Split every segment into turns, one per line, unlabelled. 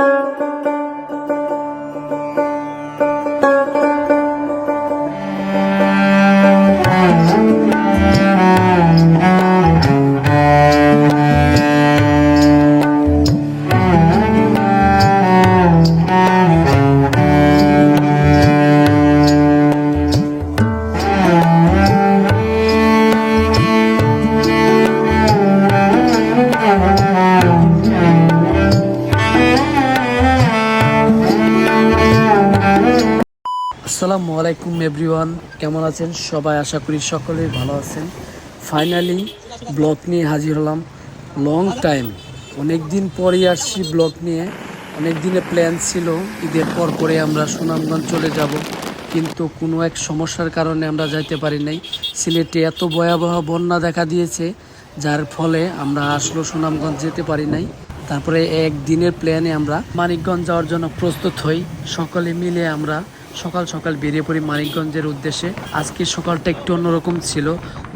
Música আসসালামু আলাইকুম এভরিওয়ান কেমন আছেন? সবাই আশা করি সকলেই ভালো আছেন। ফাইনালি ব্লগ নিয়ে হাজির হলাম। লং টাইম অনেক দিন পরই আসছি ব্লগ নিয়ে। অনেক দিনের প্ল্যান ছিল, ঈদের পর পরে আমরা সুনামগঞ্জ চলে যাব। কিন্তু কোনো এক সমস্যার কারণে আমরা যাইতে পারি নাই। সিলেটে এত ভয়াবহ বন্যা দেখা দিয়েছে, যার ফলে আমরা আসলো সুনামগঞ্জ যেতে পারি নাই। তারপরে একদিনের প্ল্যানে আমরা মানিকগঞ্জ যাওয়ার জন্য প্রস্তুত হই। সকলে মিলে আমরা সকাল সকাল বেরিয়ে পড়ি মানিকগঞ্জের উদ্দেশ্যে। আজকে সকালটা একটু অন্যরকম ছিল।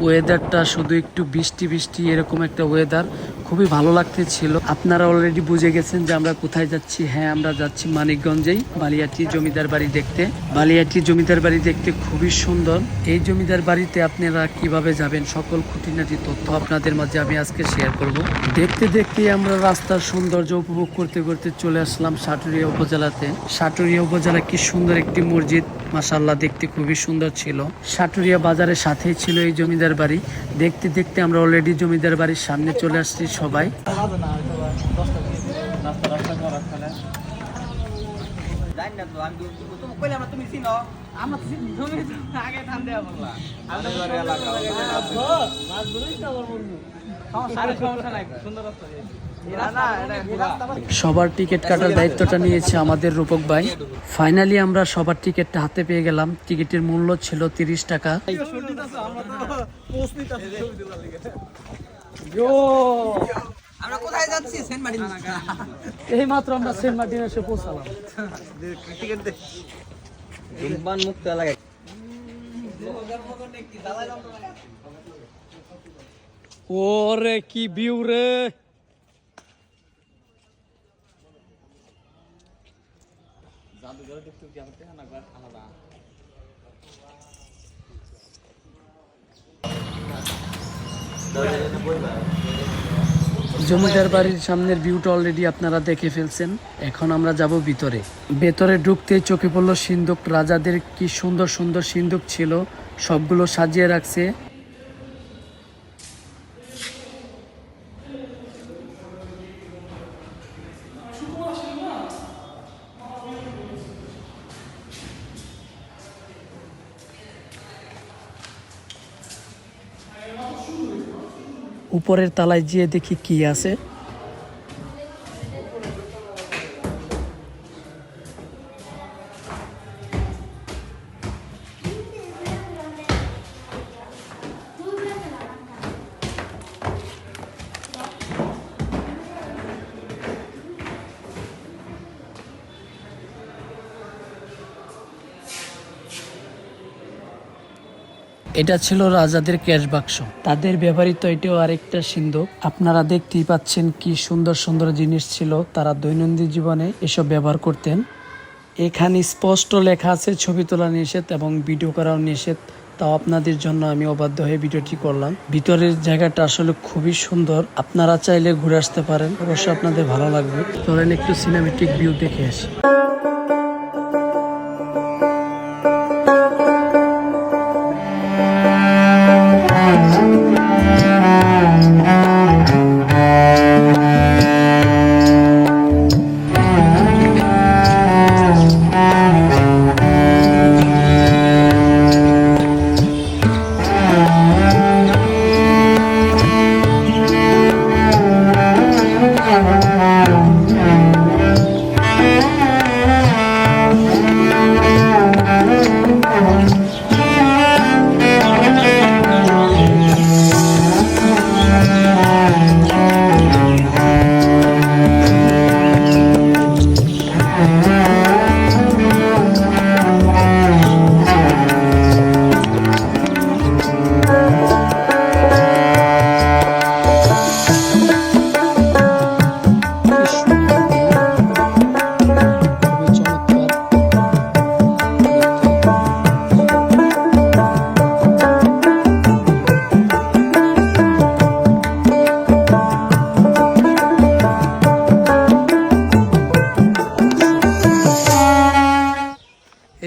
ওয়েদারটা শুধু একটু বৃষ্টি বৃষ্টি এরকম একটা ওয়েদার খুবই ভালো লাগতে ছিল আপনারা অলরেডি বুঝে গেছেন যে আমরা কোথায় যাচ্ছি। হ্যাঁ আমরা যাচ্ছি মানিকগঞ্জেই। বালিয়াটি জমিদার বাড়ি দেখতে। বালিয়াটি জমিদার বাড়ি দেখতে খুবই সুন্দর। এই জমিদার বাড়িতে আপনারা কীভাবে যাবেন, সকল খুঁটিনাটি তথ্য আপনাদের মাঝে আমি আজকে শেয়ার করব। দেখতে দেখতে আমরা রাস্তার সৌন্দর্য উপভোগ করতে করতে চলে আসলাম সাটুরিয়া উপজেলাতে। সাটুরিয়া উপজেলা কি সুন্দর একটি মসজিদ মাসাল্লাহ দেখতে খুবই সুন্দর ছিল। সাটুরিয়া বাজারের সাথেই ছিল এই জমিদার বাড়ি। দেখতে দেখতে আমরা অলরেডি জমিদার বাড়ির সামনে চলে আসছি সবাই।
সমস্যা নাই সুন্দর রাস্তা
সবার টিকিট কাটার দায়িত্বটা নিয়েছে আমাদের রূপক ভাই। ফাইনালি আমরা সবার টিকিটটা হাতে পেয়ে গেলাম। টিকিটের মূল্য ছিল তিরিশ টাকা।
আমরা কোথায় যাচ্ছি? সেন্ট মার্টিন।
এই মাত্র আমরা সেন্ট মার্টিন এসে পৌঁছালাম।
ধূমপান মুক্ত
ওরে কি ভিউ রে। জমিদার বাড়ির সামনের ভিউটা অলরেডি আপনারা দেখে ফেলছেন। এখন আমরা যাব ভিতরে। ভেতরে ঢুকতেই চোখে পড়ল সিন্ধুক। রাজাদের কি সুন্দর সুন্দর সিন্ধুক ছিল, সবগুলো সাজিয়ে রাখছে। উপরের তালায় যেয়ে দেখি কি আছে। এটা ছিল রাজাদের ক্যাশ বাক্স। তাদের ব্যবহৃত এটাও আরেকটা সিন্ধুক আপনারা দেখতেই পাচ্ছেন কি সুন্দর সুন্দর জিনিস ছিল তারা দৈনন্দিন জীবনে এসব ব্যবহার করতেন। এখানে স্পষ্ট লেখা আছে, ছবি তোলা নিষেধ এবং ভিডিও করাও নিষেধ। তাও আপনাদের জন্য আমি অবাধ্য হয়ে ভিডিওটি করলাম। ভিতরের জায়গাটা আসলে খুবই সুন্দর। আপনারা চাইলে ঘুরে আসতে পারেন। অবশ্যই আপনাদের ভালো লাগবে। চলেন একটু সিনেমেটিক ভিউ দেখে আসি।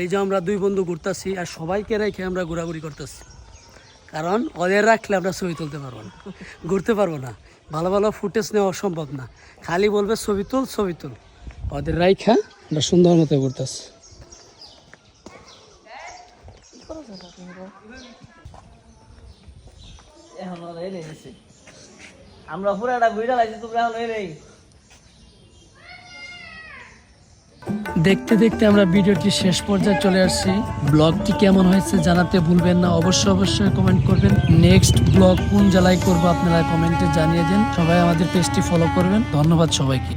এই যে আমরা দুই বন্ধু ঘুরতেছি আর সবাইকে রেখে আমরা ঘোরাঘুরি করতেছি। কারণ ওদের রাখলে আমরা ছবি তুলতে পারব না। ঘুরতে পারব না। ভালো ভালো ফুটেজ নেওয়া সম্ভব না। খালি বলবে ছবি তুল ছবি তুল। ওদের রাইখা আমরা সুন্দর মতো ঘুরতেছি।
আমরা পুরাটা ঘুরে লাগছি তোমরা এখন এনে
দেখতে দেখতে আমরা ভিডিওটি শেষ পর্যায়ে চলে আসছি। ব্লগটি কেমন হয়েছে জানাতে ভুলবেন না। অবশ্যই অবশ্যই কমেন্ট করবেন। নেক্সট ব্লগ কোন জেলায় করব আপনারা কমেন্টে জানিয়ে দিন। সবাই আমাদের পেজটি ফলো করবেন। ধন্যবাদ সবাইকে।